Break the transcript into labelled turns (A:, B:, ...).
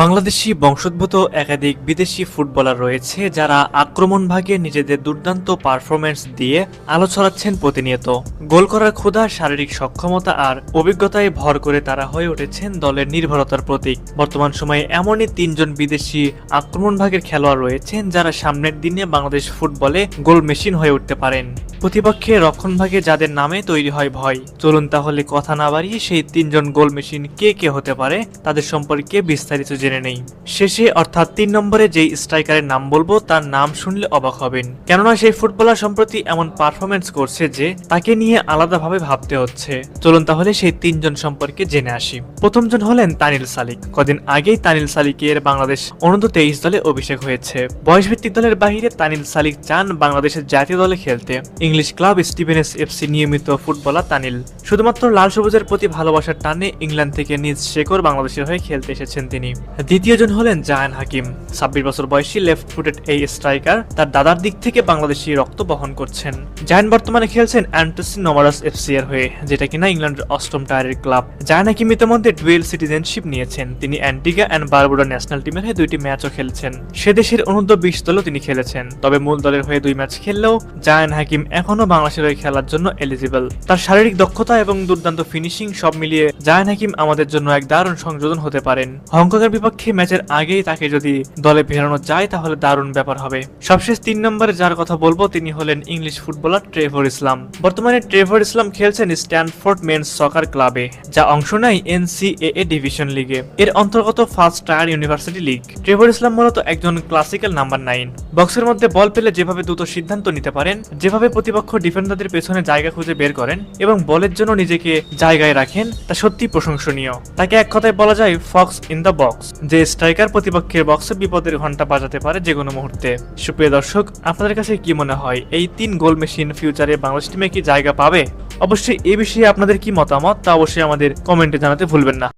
A: বাংলাদেশি বংশোদ্ভূত একাধিক বিদেশি ফুটবলার রয়েছে যারা আক্রমণ ভাগে নিজেদের দুর্দান্ত পারফরমেন্স দিয়ে আলো ছড়াচ্ছেন প্রতিনিয়ত। গোল করার ক্ষুধা, শারীরিক সক্ষমতা আর অভিজ্ঞতায় ভর করে তারা হয়ে উঠেছেন দলের নির্ভরতার প্রতীক। বর্তমান সময়ে এমনই তিনজন বিদেশি আক্রমণ ভাগের খেলোয়াড় রয়েছেন যারা সামনের দিনে বাংলাদেশ ফুটবলে গোল মেশিন হয়ে উঠতে পারেন। প্রতিপক্ষে রক্ষণভাগে যাদের নামে তৈরি হয় ভয়। চলুন তাহলে কথা না বাড়িয়ে সেই তিনজন গোল মেশিন কে কে হতে পারে, তাদের সম্পর্কে বিস্তারিত জেনে নেই। শেষে অর্থাৎ তিন নম্বরে যেই স্ট্রাইকারের নাম বলব, তার নাম শুনলে অবাক হবেন। কেননা সেই ফুটবলার সম্প্রতি এমন পারফরমেন্স করছে যে তাকে নিয়ে আলাদাভাবে ভাবতে হচ্ছে। চলুন তাহলে সেই তিনজন সম্পর্কে জেনে আসি। প্রথমজন হলেন তানিল সালিক। কদিন আগেই তানিল সালিকের বাংলাদেশ অনূর্ধ্ব তেইশ দলে অভিষেক হয়েছে। বয়সভিত্তিক দলের বাহিরে তানিল সালিক চান বাংলাদেশের জাতীয় দলে খেলতে। ইংলিশ ক্লাব স্টিভেনস এফসি নিয়মিত ফুটবলার তানিল। শুধুমাত্র লাল সবুজের প্রতি ভালোবাসার টানে ইংল্যান্ড থেকে নিজ শেকর বাংলাদেশের হয়ে খেলতে এসেছেন তিনি। দ্বিতীয়জন হলেন জায়ান হাকিম। ছাব্বিশ বছর বয়সী লেফট ফুটেড এই স্ট্রাইকার তার দাদার দিক থেকে বাংলাদেশি রক্ত বহন করছেন। জায়ান বর্তমানে খেলছেন অ্যান্টসি নমারাস এফসি এর হয়ে, যেটা কিনা ইংল্যান্ডের অষ্টম টায়ারের ক্লাব। জায়ান হাকিম ইতিমধ্যে ডুয়েল সিটিজেনশিপ নিয়েছেন। তিনি অ্যান্টিগা অ্যান্ড বারবুডা ন্যাশনাল টিমের হয়ে দুইটি ম্যাচও খেলছেন। সে দেশের অনূর্ধ্ব বিশ দলও তিনি খেলেছেন। তবে মূল দলের হয়ে দুই ম্যাচ খেললেও জায়ান হাকিম এখনও বাংলাদেশের হয়ে খেলার জন্য এলিজিবল তার শারীরিক দক্ষতা এবং দুর্দান্ত ফিনিশিং সব মিলিয়ে জায়ান হাকিম আমাদের জন্য এক দারুণ সংযোজন হতে পারেন। হংকংয়ের বিপক্ষে ম্যাচের আগেই তাকে যদি দলে ফেরানো যায়, তাহলে দারুণ ব্যাপার হবে। সবশেষ তিন নম্বরে যার কথা বলব, তিনি হলেন ইংলিশ ফুটবলার ট্রেভর ইসলাম। বর্তমানে ট্রেভর ইসলাম খেলছেন স্ট্যানফোর্ড মেন্স সকার ক্লাবে, যা অংশ নেয় এনসিএএ ডিভিশন লিগে। এর অন্তর্গত first tier university league. Trevor Islam মূলত একজন ক্লাসিক্যাল নাম্বার নাইন। বক্সের মধ্যে বল পেলে যেভাবে দ্রুত সিদ্ধান্ত নিতে পারেন, যেভাবে প্রতিপক্ষ ডিফেন্ডারদের পেছনে জায়গা খুঁজে বের করেন এবং বলের জন্য নিজেকে জায়গায় রাখেন, তা সত্যি প্রশংসনীয়। তাকে এক কথায় বলা যায়, ফক্স ইন দ্য বক্স যে স্ট্রাইকার প্রতিপক্ষের বক্সে বিপদের ঘণ্টা বাজাতে পারে যে কোনো মুহূর্তে। সুপ্রিয় দর্শক, আপনাদের কাছে কি মনে হয়, এই তিন গোল মেশিন ফিউচারে বাংলাদেশ টিমে কি জায়গা পাবে? অবশ্যই এ বিষয়ে আপনাদের কি মতামত, তা অবশ্যই আমাদের কমেন্টে জানাতে ভুলবেন না।